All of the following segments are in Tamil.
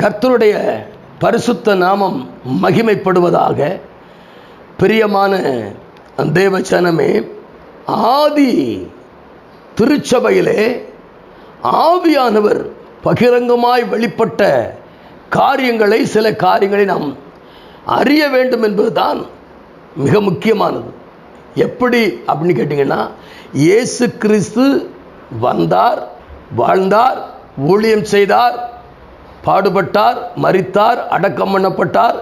கர்த்தருடைய பரிசுத்த நாமம் மகிமைப்படுவதாக பிரியமான தேவச்சனமே ஆதி திருச்சபையிலே ஆவியானவர் பகிரங்கமாய் வெளிப்பட்ட காரியங்களை சில காரியங்களை நாம் அறிய வேண்டும் என்பதுதான் மிக முக்கியமானது. எப்படி அப்படின்னு கேட்டிங்கன்னா இயேசு கிறிஸ்து வந்தார் வாழ்ந்தார் ஊழியம் செய்தார் பாடுபட்டார் மறித்தார் அடக்கம் பண்ணப்பட்டார்.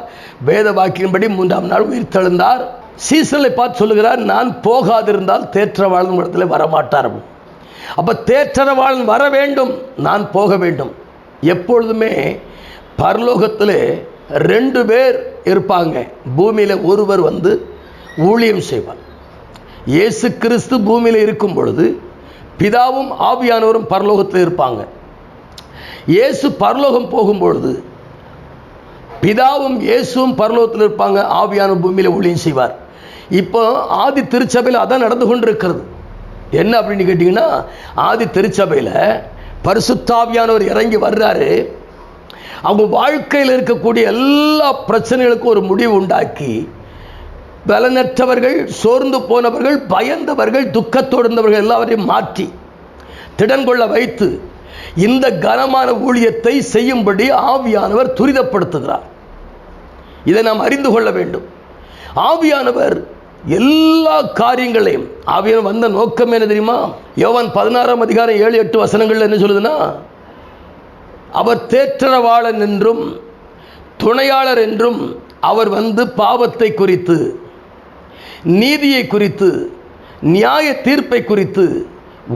வேத வாக்கியின்படி மூன்றாம் நாள் உயிர் சீசனை பார்த்து சொல்லுகிறார் நான் போகாதிருந்தால் தேற்றவாளன் இடத்துல வரமாட்டார். அப்போ தேற்றவாளன் வர வேண்டும் நான் போக வேண்டும். எப்பொழுதுமே பரலோகத்தில் ரெண்டு பேர் இருப்பாங்க. பூமியில் ஒருவர் வந்து ஊழியம் செய்வார். இயேசு கிறிஸ்து பூமியில் இருக்கும் பொழுது பிதாவும் ஆவியானவரும் பரலோகத்தில் இருப்பாங்க. இயேசு பரலோகம் போகும்பொழுது பிதாவும் இயேசுவும் பரலோகத்தில் இருப்பாங்க ஆவியான பூமியில் ஒளியும் செய்வார். இப்போ ஆதி திருச்சபையில் அதான் நடந்து கொண்டிருக்கிறது. என்ன அப்படின்னு கேட்டிங்கன்னா ஆதி திருச்சபையில் பரிசுத்தாவியானவர் இறங்கி வர்றாரு. அவங்க வாழ்க்கையில் இருக்கக்கூடிய எல்லா பிரச்சனைகளுக்கும் ஒரு முடிவு உண்டாக்கி பலனற்றவர்கள் சோர்ந்து போனவர்கள் பயந்தவர்கள் துக்கத்தோடு இருந்தவர்கள் எல்லாவரையும் மாற்றி திடன் கொள்ள வைத்து இந்த கனமான ஊழியத்தை செய்யும்படி ஆவியானவர் துரிதப்படுத்துகிறார். இதை நாம் அறிந்து கொள்ள வேண்டும். ஆவியானவர் எல்லா காரியங்களையும் ஆவியானவர் வந்த நோக்கம் என்ன தெரியுமா? யோவன் பதினாறாம் அதிகாரம் ஏழு எட்டு வசனங்கள் என்ன சொல்லுதுன்னா அவர் தேற்றரவாளன் என்றும் துணையாளர் என்றும் அவர் வந்து பாவத்தை குறித்து நீதியை குறித்து நியாய தீர்ப்பை குறித்து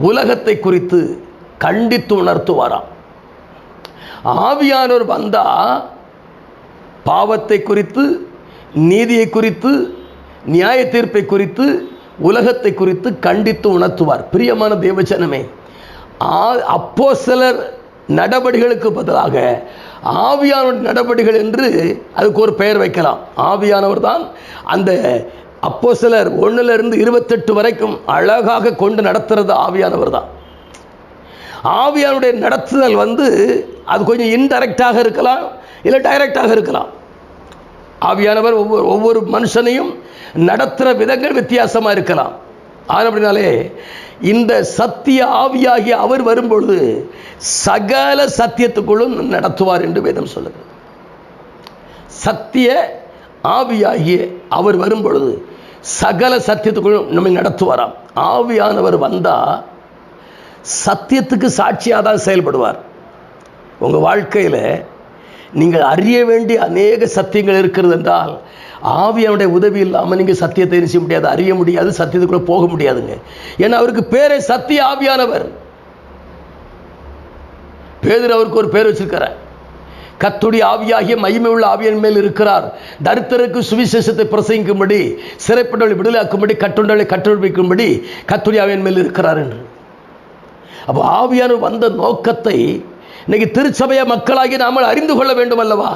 உலகத்தை குறித்து கண்டித்து உணர்த்துவாராம். ஆவியானவர் வந்தா பாவத்தை குறித்து நீதியை குறித்து நியாய தீர்ப்பை குறித்து உலகத்தை குறித்து கண்டித்து உணர்த்துவார். பிரியமான தேவச்சனமே அப்போ சிலர் நடவடிக்கைகளுக்கு பதிலாக ஆவியானவர் நடவடிக்கைகள் என்று அதுக்கு ஒரு பெயர் வைக்கலாம். ஆவியானவர் தான் அந்த அப்போ சிலர் ஒன்றுலேருந்து இருபத்தெட்டு வரைக்கும் அழகாக கொண்டு நடத்துறது ஆவியானவர் தான். ஆவியானுடைய நடத்துதல் வந்து அது கொஞ்சம் இன்டைரக்டாக இருக்கலாம் இல்லை டைரக்டாக இருக்கலாம். ஆவியானவர் ஒவ்வொரு ஒவ்வொரு மனுஷனையும் நடத்துகிற விதங்கள் வித்தியாசமாக இருக்கலாம். ஆனால் அப்படின்னாலே இந்த சத்திய ஆவியாகிய அவர் வரும்பொழுது சகல சத்தியத்துக்குள்ளும் நடத்துவார் என்று வேதம் சொல்லுகிறது சத்திய ஆவியாகிய அவர் வரும்பொழுது சகல சத்தியத்துக்குள்ளும் நம்மை நடத்துவாராம். ஆவியானவர் வந்தால் சத்தியத்துக்கு சாட்சியாக தான் செயல்படுவார். உங்கள் வாழ்க்கையில் நீங்கள் அறிய வேண்டிய அநேக சத்தியங்கள் இருக்கிறது என்றால் ஆவியனுடைய உதவி இல்லாமல் நீங்கள் சத்தியத்தை செய்ய முடியாது? அறிய முடியாது சத்தியத்துக்குள்ளே போக முடியாதுங்க. ஏன்னா அவருக்கு பேரே சத்திய ஆவியானவர். பேதர் அவருக்கு ஒரு பேர் வச்சிருக்கிறார் கத்துடி ஆவியாகிய மகிமை உள்ள ஆவியன் மேல் இருக்கிறார். தரித்திரருக்கு சுவிசேஷத்தை பிரசங்கிக்கும்படி சிறைப்பட்டவளை விடுதலாக்கும்படி கட்டுண்டவளை கட்டுரைக்கும்படி கத்துடி ஆவியன் மேல் இருக்கிறார் என்று. அப்போ ஆவியானவர் வந்த நோக்கத்தை இன்னைக்கு திருச்சபைய மக்களாகி நாமல் அறிந்து கொள்ள வேண்டும் அல்லவா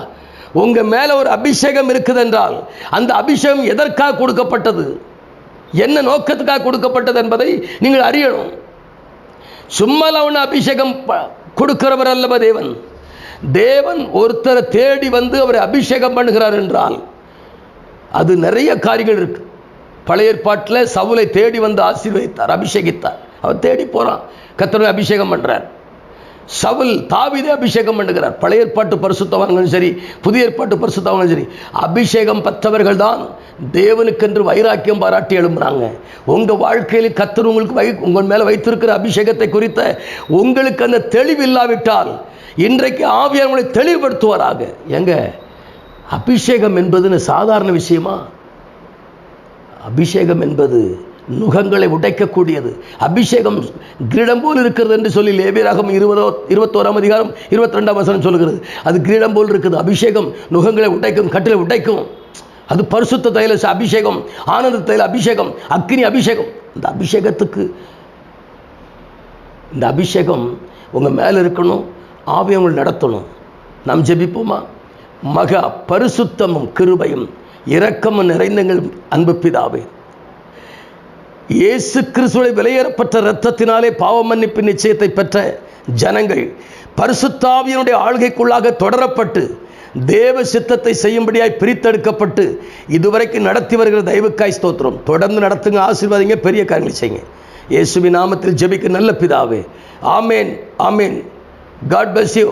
உங்க மேல ஒரு அபிஷேகம் இருக்குது என்றால் அந்த அபிஷேகம் எதற்காக கொடுக்கப்பட்டது? என்ன நோக்கத்துக்காக கொடுக்கப்பட்டது என்பதை நீங்கள் அறியணும். சும்மால ஒன்று அபிஷேகம் கொடுக்கிறவர் அல்லவா தேவன்? தேவன் ஒருத்தரை தேடி வந்து அவரை அபிஷேகம் பண்ணுகிறார் என்றால் அது நிறைய காரியங்கள் இருக்கு. பழைய ஏற்பாட்டில் சவுலை தேடி வந்து ஆசீர்வதித்தார் அபிஷேகித்தார். அவர் தேடி போகிறான் கத்தரை அபிஷேகம் பண்ணுறார் சவுல் தாவிதே அபிஷேகம் பண்ணுகிறார். பழைய ஏற்பாட்டு பரிசுத்தவங்களும் சரி புதிய ஏற்பாட்டு பரிசுத்தவங்களும் சரி அபிஷேகம் பெற்றவர்கள் தான் தேவனுக்கென்று வைராக்கியம் பாராட்டி எழும்புறாங்க. உங்கள் வாழ்க்கையில் கத்தர் உங்களுக்கு வை உங்கள் மேலே வைத்திருக்கிற அபிஷேகத்தை குறித்த உங்களுக்கு அந்த தெளிவு இல்லாவிட்டால் இன்றைக்கு ஆவியார் உங்களை தெளிவுபடுத்துவாராக. எங்க? அபிஷேகம் என்பதுன்னு சாதாரண விஷயமா? அபிஷேகம் என்பது நுகங்களை உடைக்கக்கூடியது. அபிஷேகம் கிரீடம் போல் இருக்கிறது என்று சொல்லி லேபியராகம் இருபதோ இருபத்தோராம் அதிகாரம் இருபத்தி ரெண்டாம் வசனம் சொல்கிறது அது கிரீடம் போல் இருக்குது. அபிஷேகம் நுகங்களை உடைக்கும் கட்டிலை உடைக்கும். அது பரிசுத்த தைல அபிஷேகம் ஆனந்த தைல அபிஷேகம் அக்னி அபிஷேகம். இந்த அபிஷேகத்துக்கு இந்த அபிஷேகம் உங்கள் மேலே இருக்கணும் ஆவியங்களை நடத்தணும். நாம் ஜெபிப்போமா? மகா பரிசுத்தமும் கிருபையும் இரக்கமும் நிறைந்தங்கள் அன்பு பிதாவே. இயேசு கிறிஸ்துவை விலையேறப்பட்ட இரத்தத்தினாலே பாவ மன்னிப்பு நிச்சயத்தை பெற்ற ஜனங்கள் பரிசுத்தாவியனுடைய ஆள்கைக்குள்ளாக தொடரப்பட்டு தேவ சித்தத்தை செய்யும்படியாய் பிரித்தெடுக்கப்பட்டு இதுவரைக்கும் நடத்தி வருகிற தெய்வக்காய் ஸ்தோத்திரம். தொடர்ந்து நடத்துங்க ஆசீர்வாதிங்க பெரிய காரியங்களை செய்யுங்க. இயேசுவின் நாமத்தில் ஜெபிக்கு நல்ல பிதாவே. ஆமேன் ஆமேன். God bless you